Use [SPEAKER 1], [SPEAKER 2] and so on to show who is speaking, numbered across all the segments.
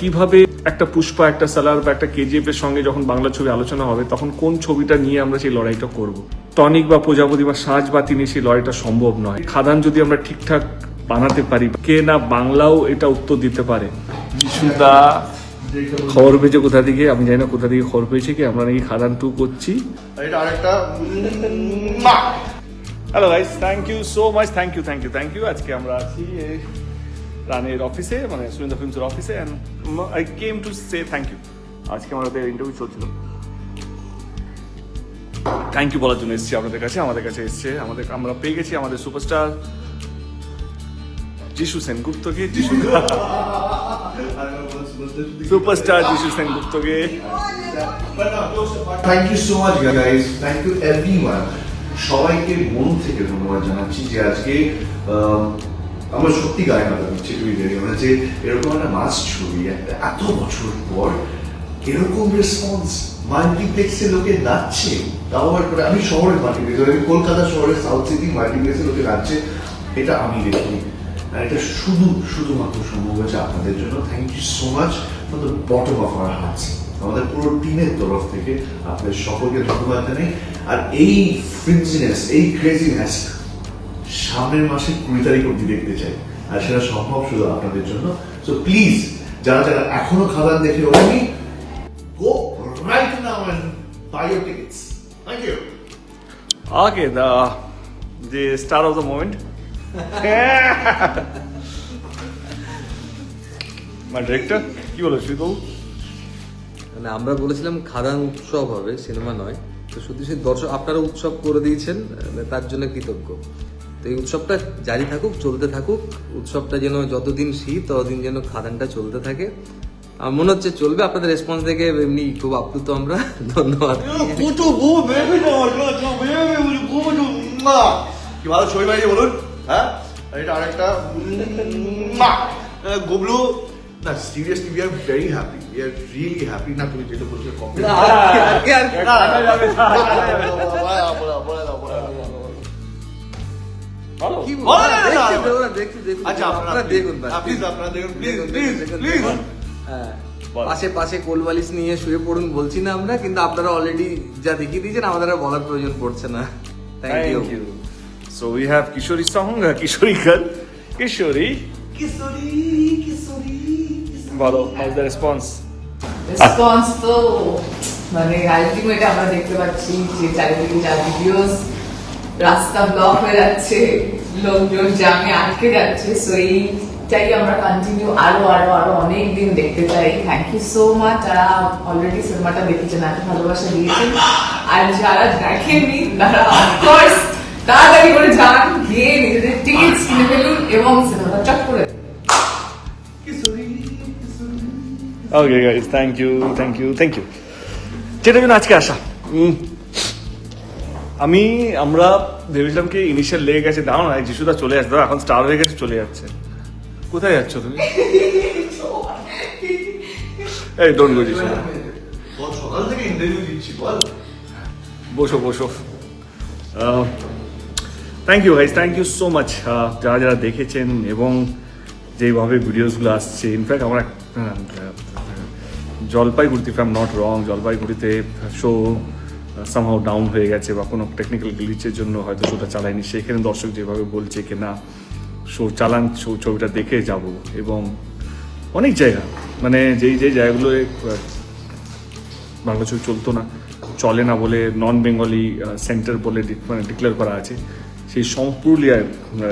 [SPEAKER 1] কীভাবে একটা পুষ্পা একটা সালার বা একটা কেজিএফ এর সঙ্গে যখন বাংলা ছবি আলোচনা হবে তখন কোন ছবিটা নিয়ে আমরা সেই লড়াইটা করব? টনিক বা প্রজাপতি বা সাজ বা তিনি সেই লড়াইটা সম্ভব নয়। খাদান যদি আমরা ঠিকঠাক বানাতে পারি কে না বাংলাও এটা উত্তর দিতে পারে? যিশুদা খবর পেয়েছে কোথা থেকে? আমি জানি না কোথা থেকে খবর পেয়েছে কি। আমরা নাকি খাদান টু করছি।
[SPEAKER 2] এটা আরেকটা মা
[SPEAKER 1] hello guys thank you so much thank you thank you thank you আজকে আমরা আছি রানের অফিসে মানে সুরেন্দ্র ফিল্মসের অফিসে and I came to say thank you আজকে আমাদের ইন্টারভিউ চলছিল। থ্যাংক ইউ বলার জন্য এসেছি আপনাদের কাছে, আমাদের কাছে এসছে, আমাদের, আমরা পেয়ে গেছি আমাদের superstar Jisshu সেনগুপ্তকে। Jisshu superstar Jisshu সেনগুপ্তকে।
[SPEAKER 2] Thank you so much guys thank you everyone সবাইকে মন থেকে ধন্যবাদ জানাচ্ছি যে আজকে আমরা সত্যি গায়ে মাথা দিচ্ছি টুইটারে মানে যে এরকম একটা মাস ছবি একটা এত বছর পর এরকম রেসপন্স মাল্টিপ্লেক্সে লোকে নাচছে, তাও করে আমি শহরের মাল্টিপ্লেক্স আমি কলকাতা শহরের সাউথ সিটি মাল্টিপ্লেক্সে লোকে নাচছে, এটা আমি দেখি। আর এটা শুধু, শুধুমাত্র সম্ভব হয়েছে আপনাদের জন্য। Thank you so much for the bottom of our hearts আমাদের পুরো টিমের তরফ থেকে আপনাদের সকলকে ধন্যবাদ জানাই। আর এই ফ্রিঞ্জিনেস এই ক্রেজিনেস সামনের মাসে কুড়ি তারিখ অব্দি দেখতে চাই। আর সেটা সম্ভব শুধু আপনাদের জন্য। সো প্লিজ যারা যারা এখনও খাবার দেখে ওঠেনি go right now and buy your tickets thank you
[SPEAKER 1] Okay, the the star of the moment. My director, কি বলো সুদৌ
[SPEAKER 3] মানে আমরা বলেছিলাম খাদান উৎসব হবে সিনেমা নয়। তো শুধু সেই দর্শক আপনারা উৎসব করে দিয়েছেন মানে তার জন্য কৃতজ্ঞ। তো এই উৎসবটা জারি থাকুক চলতে থাকুক উৎসবটা যেন যতদিন শীত ততদিন যেন খাদানটা চলতে থাকে আমার মনে হচ্ছে চলবে আপনাদের রেসপন্স দেখে এমনি খুব আপ্লুত আমরা ধন্যবাদ
[SPEAKER 2] কি ভালো ছবি বানিয়ে বলুন হ্যাঁ আর এটা আরেকটা মা গুবলু না seriously we are very happy we are really happy না তুমি যেটা বলছো কমপ্লিট
[SPEAKER 3] পাশে পাশে কোলবালিশ নিয়ে শুয়ে পড়ুন বলছি না আমরা কিন্তু আপনারা অলরেডি যা দেখিয়ে দিয়েছেন আমাদের আর বলার প্রয়োজন পড়ছে না। Thank you
[SPEAKER 1] we have Kishori song, uh, Kishori girl. Kishori,
[SPEAKER 4] কিশোরী কিশোরী
[SPEAKER 1] বলো, how's the response?
[SPEAKER 4] রেসপন্স তো মানে আলটিমেট আমরা দেখতে পাচ্ছি যে চারিদিকে যা ভিডিওস রাস্তা ব্লক হয়ে যাচ্ছে লোকজন জামে আটকে যাচ্ছে সো এইটাই আমরা কন্টিনিউ আরও আরও আরও অনেক দিন দেখতে চাই। থ্যাংক ইউ সো মাচ যারা অলরেডি সিনেমাটা দেখেছেন এত ভালোবাসা দিয়েছেন। আর যারা দেখেননি তারা অফকোর্স তাড়াতাড়ি করে যান গিয়ে নিজেদের টিকিটস কিনে ফেলুন এবং সিনেমাটা চট করে
[SPEAKER 1] Okay guys, thank you, thank you, thank you. যেটার জন্য আজকে আসা। আমি আমরা ভেবেছিলাম কি ইনিশিয়াল লেগে গেছে দাও না যিশুদা চলে আসবে দাও, এখন স্টার হয়ে গেছে চলে যাচ্ছে। কোথায় যাচ্ছ তুমি? এই ডোন্ট গো যিশুদা।
[SPEAKER 2] বল সকাল থেকে ইন্টারভিউ দিচ্ছি বল।
[SPEAKER 1] বসো বসো। Thank you guys thank you so much যারা যারা দেখেছেন এবং যেইভাবে ভিডিওসগুলো আসছে ইনফ্যাক্ট আমরা জলপাইগুড়িতে আম নট রং জলপাইগুড়িতে শো সামহাও ডাউন হয়ে গেছে বা কোনো টেকনিক্যাল গ্লিচের জন্য হয়তো শোটা চালায়নি। সেখানে দর্শক যেভাবে বলছে কি, না শো চালান শো ছবিটা দেখে যাব। এবং অনেক জায়গা মানে যেই যেই জায়গাগুলো বাংলা ছবি চলতো না, চলে না বলে নন বেঙ্গলি সেন্টার বলে মানে ডিক্লেয়ার করা আছে, সেই সম পুরুলিয়ায়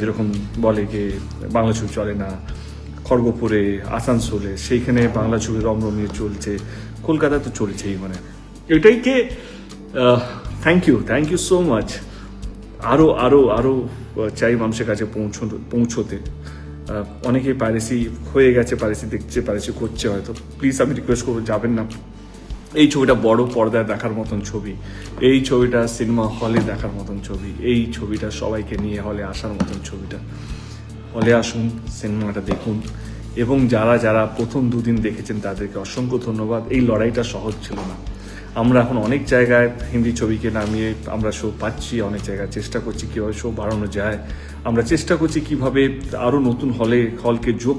[SPEAKER 1] যেরকম বলে যে বাংলা ছবি চলে না, খড়গপুরে, আসানসোলে, সেইখানে বাংলা ছবি রমরমিয়ে চলছে, কলকাতায় তো চলছেই মানে। এটাইকে thank you thank you so much আরও আরও আরও চাই মানুষের কাছে পৌঁছতে। পৌঁছতে অনেকেই পাইরেসি হয়ে গেছে পাইরেসি দেখছে পাইরেসি করছে হয়তো। প্লিজ আমি রিকোয়েস্ট করব, যাবেন না। এই ছবিটা বড় পর্দায় দেখার মতন ছবি। এই ছবিটা সিনেমা হলে দেখার মতন ছবি। এই ছবিটা সবাইকে নিয়ে হলে আসার মতন ছবিটা। হলে আসুন সিনেমাটা দেখুন। এবং যারা যারা প্রথম দুদিন দেখেছেন, তাদেরকে অসংখ্য ধন্যবাদ। এই লড়াইটা সহজ ছিল না। আমরা এখন অনেক জায়গায় হিন্দি ছবিকে নামিয়ে আমরা শো পাচ্ছি, অনেক জায়গায় চেষ্টা করছি কীভাবে শো বাড়ানো যায়। আমরা চেষ্টা করছি কীভাবে আরও নতুন হলে হলকে যোগ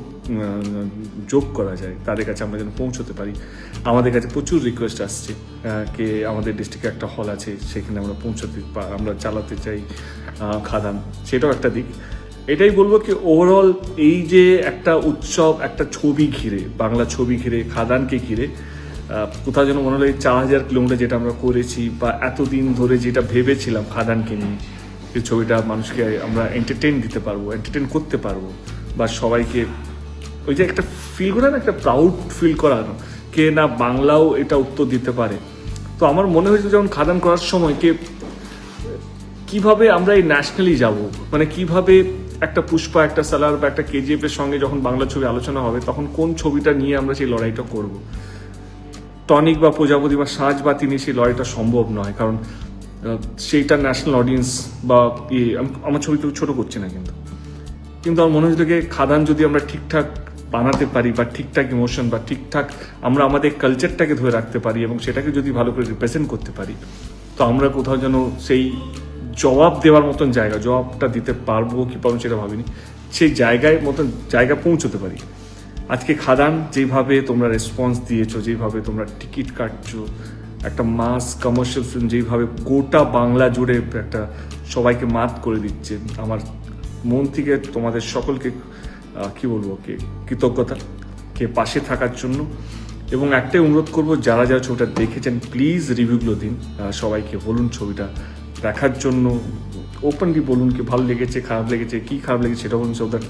[SPEAKER 1] যোগ করা যায়, তাদের কাছে আমরা যেন পৌঁছতে পারি। আমাদের কাছে প্রচুর রিকোয়েস্ট আসছে কে আমাদের ডিস্ট্রিক্টে একটা হল আছে, সেখানে আমরা পৌঁছতে আমরা চালাতে চাই খাদান। সেটাও একটা দিক। এটাই বলব কি ওভারঅল এই যে একটা উৎসব, একটা ছবি ঘিরে, বাংলা ছবি ঘিরে, খাদানকে ঘিরে কোথাও যেন মনে হলো এই চার হাজার কিলোমিটার যেটা আমরা করেছি বা এতদিন ধরে যেটা ভেবেছিলাম খাদানকে নিয়ে এই ছবিটা মানুষকে আমরা এন্টারটেন দিতে পারব এন্টারটেন করতে পারব বা সবাইকে ওই যে একটা ফিল করে না, একটা প্রাউড ফিল করানো কে না বাংলাও এটা উত্তর দিতে পারে। তো আমার মনে হয়েছিল যখন খাদান করার সময় কে, কীভাবে আমরা এই ন্যাশনালি যাব? মানে কীভাবে একটা পুষ্পা, একটা সালার বা একটা কেজিএফ এর সঙ্গে যখন বাংলা ছবি আলোচনা হবে, তখন কোন ছবিটা নিয়ে আমরা সেই লড়াইটা করব? টনিক বা প্রজাপতি বা সাজ বা তিনি সেই লড়াইটা সম্ভব নয়, কারণ সেইটা ন্যাশনাল অডিয়েন্স বা ইয়ে আমার ছবি কেউ ছোটো করছে না কিন্তু। কিন্তু আমার মনে হয়েছিল খাদান যদি আমরা ঠিকঠাক বানাতে পারি বা ঠিকঠাক ইমোশন বা ঠিকঠাক আমরা আমাদের কালচারটাকে ধরে রাখতে পারি এবং সেটাকে যদি ভালো করে রিপ্রেজেন্ট করতে পারি, তো আমরা কোথাও যেন সেই জবাব দেওয়ার মতন জায়গা, জবাবটা দিতে পারব কি পারব সেটা ভাবিনি, সেই জায়গায় মতন জায়গা পৌঁছতে পারি। আজকে খাদান যেভাবে তোমরা রেসপন্স দিয়েছ, যেভাবে তোমরা টিকিট কাটছো, একটা মাস কমার্শিয়াল ফিল্ম যেভাবে গোটা বাংলা জুড়ে একটা সবাইকে মাত করে দিচ্ছে, আমার মন থেকে তোমাদের সকলকে কি বলব, কে কৃতজ্ঞতা, কে পাশে থাকার জন্য। এবং একটাই অনুরোধ করব, যারা যারা ছবিটা দেখেছেন প্লিজ রিভিউগুলো দিন। সবাইকে বলুন ছবিটা দেখার জন্য। ওপেনলি বলুন কি ভালো লেগেছে, খারাপ লেগেছে, কি খারাপ লেগেছে সেটা বলুন সো দ্যাট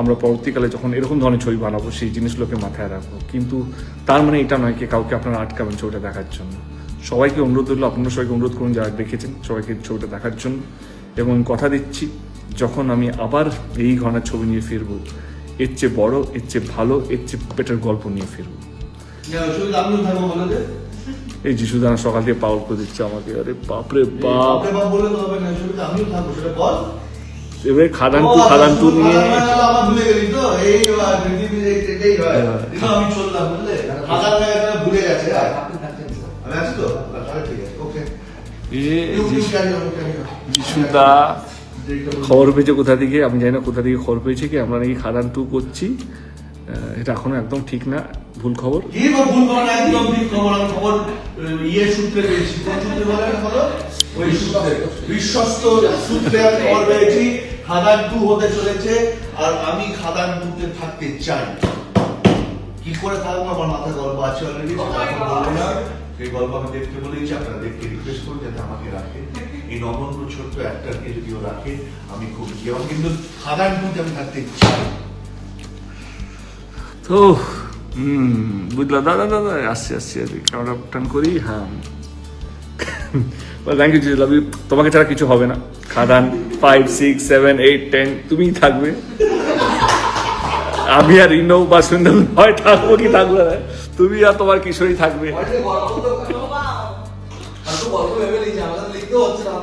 [SPEAKER 1] আমরা পরবর্তীকালে যখন এরকম ধরনের ছবি বানাবো, সেই জিনিসগুলোকে মাথায় রাখব। কিন্তু তার মানে এটা নয় কি কাউকে আপনারা আটকাবেন ছবিটা দেখার জন্য। সবাইকে অনুরোধ করল আপনারা সবাইকে অনুরোধ করুন যারা দেখেছেন, সবাইকে ছবিটা দেখার জন্য। এবং কথা দিচ্ছি, যখন আমি আবার এই ঘনার ছবি নিয়ে ফিরবো, এর চেয়ে বড়, এর চেয়ে ভালো, এর চেয়ে পেটের গল্প নিয়ে ফিরবো। এই যিশুদানা সকাল থেকে পাওয়ার করে দিচ্ছে আমাকে আরে বাপরে বাপ এবারে খাদান টু খাদান টু নিয়ে
[SPEAKER 5] মানে হয়, হয়
[SPEAKER 1] হ্যাঁ।
[SPEAKER 5] হয়ে
[SPEAKER 1] যিশু-. যিশুদা খবর পেয়েছে কোথা থেকে আমি জানি না কোথা থেকে খবর পেয়েছে কি আমরা নাকি খাদান টু করছি এটা এখনও একদম ঠিক না ভুল খবর?
[SPEAKER 5] ভুল খবর একদম ঠিক খবর? আমি খবর ইয়ে সূত্রে পেয়েছি। কোন সূত্রে বলে না ওই সূত্রে। বিশ্বস্ত সূত্রে খবর পেয়েছি। খাদান টু হতে চলেছে আর আমি খাদান টুতে থাকতে চাই। কি করে থাকব? আমার মাথায় গল্প আছে অলরেডি বলব না। সেই গল্প আমি দেখতে বলেছি আপনারা দেখতে রিকোয়েস্ট করুন যাতে আমাকে রাখে। এই নগণ্য ছোট্ট একটাকে যদি ও রাখে আমি খুব হব। কিন্তু খাদান টুতে আমি থাকতে চাই।
[SPEAKER 1] তো হুম বুঝলা দাদা দাদা আসছি আসছি আর ক্যামেরা টান করি হ্যাঁ। থ্যাংক ইউ লাভ ইউ তোমাকে ছাড়া কিছু হবে না। Khadaan five six seven eight ten তুমিই থাকবে। আমি আর ইনো বা সুন্দর হয় থাকব কি থাকব তুমি আর তোমার কিশোরী থাকবে।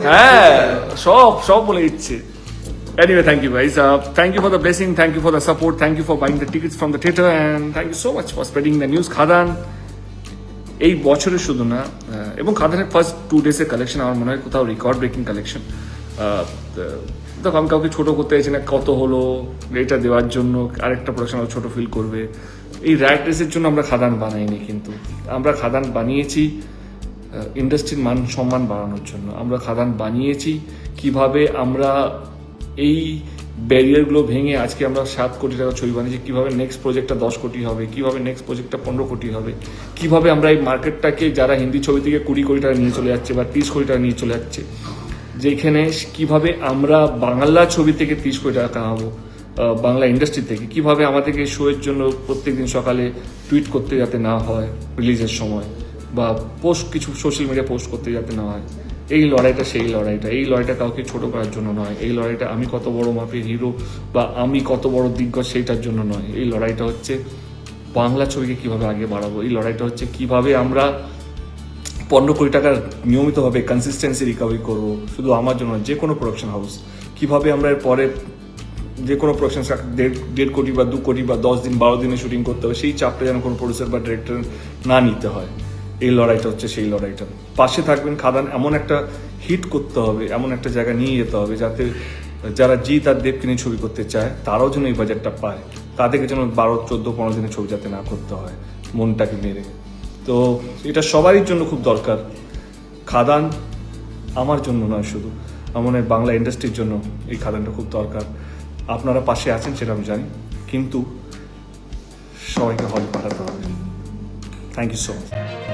[SPEAKER 1] হ্যাঁ সব সব বলে দিচ্ছে। Anyway, thank you guys. Uh, thank you for the blessing. Thank you for the support. Thank you for buying the tickets from the theater. And thank you so much for spreading the news. খাদান এই বছরে শুধু না এবং খাদানের first two ডেজের collection আমার মনে হয় কোথাও রেকর্ড ব্রেকিং কালেকশন দেখো আমি কাউকে ছোট করতে চাইছি না কত হলো এটা দেওয়ার জন্য আরেকটা প্রোডাকশন আরও ছোট ফিল করবে এই র্যাট রেসের জন্য আমরা খাদান বানাইনি কিন্তু আমরা খাদান বানিয়েছি ইন্ডাস্ট্রির মান সম্মান বাড়ানোর জন্য আমরা খাদান বানিয়েছি কীভাবে আমরা এই ব্যারিয়ারগুলো ভেঙে আজকে আমরা সাত কোটি টাকা ছবি বানিয়েছি। কীভাবে নেক্সট প্রজেক্টটা দশ কোটি হবে? কীভাবে নেক্সট প্রজেক্টটা পনেরো কোটি হবে? কীভাবে আমরা এই মার্কেটটাকে যারা হিন্দি ছবি থেকে কুড়ি কোটি টাকা নিয়ে চলে যাচ্ছে বা তিরিশ কোটি টাকা নিয়ে চলে যাচ্ছে, যেখানে কীভাবে আমরা বাংলা ছবি থেকে তিরিশ কোটি টাকা কামাবো বাংলা ইন্ডাস্ট্রি থেকে, কীভাবে আমাদেরকে শোয়ের জন্য প্রত্যেকদিন সকালে টুইট করতে যাতে না হয় রিলিজের সময়, বা পোস্ট কিছু সোশ্যাল মিডিয়া পোস্ট করতে যাতে না হয়। এই লড়াইটা সেই লড়াইটা এই লড়াইটা কাউকে ছোট করার জন্য নয় এই লড়াইটা আমি কত বড় মাপের হিরো বা আমি কত বড় দিগ্গজ সেইটার জন্য নয়। এই লড়াইটা হচ্ছে বাংলা ছবিকে কীভাবে আগে বাড়াবো এই লড়াইটা হচ্ছে কীভাবে আমরা পনেরো কোটি টাকার নিয়মিতভাবে কনসিস্টেন্সি রিকভারি করব শুধু আমার জন্য নয়, যে কোনো প্রোডাকশন হাউস কীভাবে আমরা এর পরে যে কোনো প্রোডাকশন দেড় দেড় কোটি বা দু কোটি বা দশ দিন বারো দিনে শুটিং করতে হবে সেই চাপটা যেন কোনো প্রডিউসার বা ডিরেক্টর না নিতে হয়। এই লড়াইটা হচ্ছে সেই লড়াইটা। পাশে থাকবেন খাদান, এমন একটা হিট করতে হবে, এমন একটা জায়গা নিয়ে যেতে হবে যাতে যারা জিৎ আর দেবকে নিয়ে ছবি করতে চায়, তারাও যেন এই বাজারটা পায়। তাদেরকে যেন বারো, চোদ্দ, পনেরো দিনের ছবি যাতে না করতে হয়, মনটাকে মেরে। তো এটা সবারই জন্য খুব দরকার। খাদান আমার জন্য নয় শুধু, আমার মনে বাংলা ইন্ডাস্ট্রির জন্য এই খাদানটা খুব দরকার। আপনারা পাশে আছেন সেটা আমি জানি, কিন্তু সবাইকে হল পাঠাতে হবে। Thank you so much